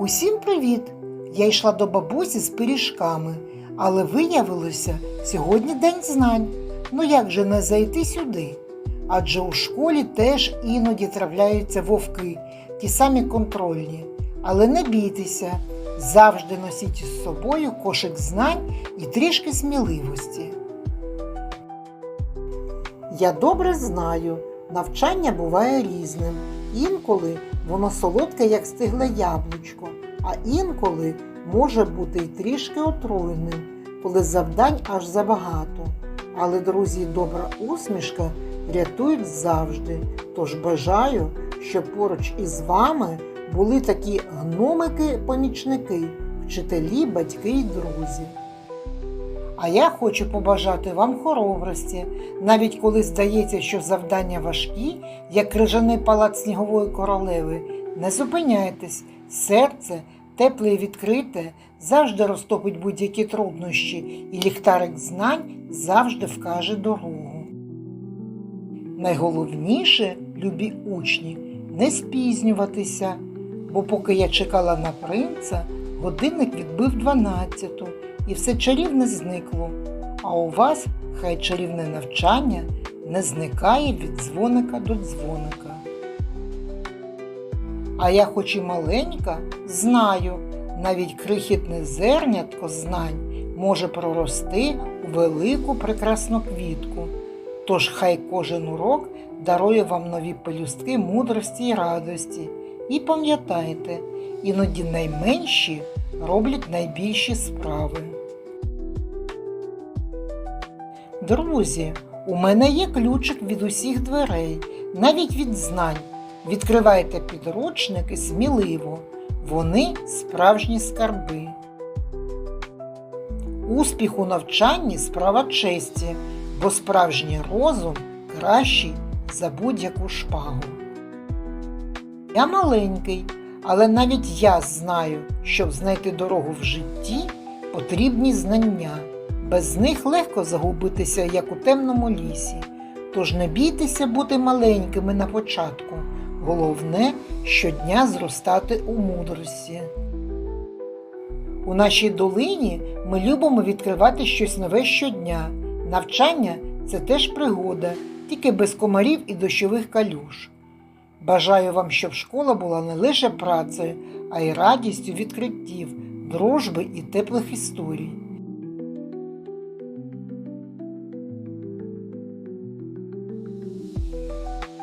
Усім привіт! Я йшла до бабусі з пиріжками, але виявилося, сьогодні день знань. Ну як же не зайти сюди? Адже у школі теж іноді травляються вовки, ті самі контрольні. Але не бійтеся, завжди носіть із собою кошик знань і трішки сміливості. Я добре знаю, навчання буває різним. Інколи воно солодке, як стигле яблучко, а інколи може бути й трішки отруєним, коли завдань аж забагато. Але, друзі, добра усмішка рятують завжди. Тож бажаю, щоб поруч із вами були такі гномики-помічники, вчителі, батьки й друзі. А я хочу побажати вам хоробрості, навіть коли здається, що завдання важкі, як крижаний палац снігової королеви. Не зупиняйтесь, серце, тепле і відкрите, завжди розтопить будь-які труднощі, і ліхтарик знань завжди вкаже дорогу. Найголовніше, любі учні, не спізнюватися, бо поки я чекала на принца, годинник відбив дванадцяту, і все чарівне зникло. А у вас хай чарівне навчання не зникає від дзвоника до дзвоника. А я, хоч і маленька, знаю, навіть крихітне зернятко знань може прорости у велику прекрасну квітку. Тож хай кожен урок дарує вам нові пелюстки мудрості і радості. І пам'ятайте, іноді найменші роблять найбільші справи. Друзі, у мене є ключик від усіх дверей, навіть від знань. Відкривайте підручники сміливо, вони справжні скарби. Успіх у навчанні справа честі, бо справжній розум кращий за будь-яку шпагу. Я маленький, але навіть я знаю, щоб знайти дорогу в житті, потрібні знання. Без них легко загубитися, як у темному лісі. Тож не бійтеся бути маленькими на початку. Головне щодня зростати у мудрості. У нашій долині ми любимо відкривати щось нове щодня. Навчання це теж пригода, тільки без комарів і дощових калюж. Бажаю вам, щоб школа була не лише працею, а й радістю відкриттів, дружби і теплих історій.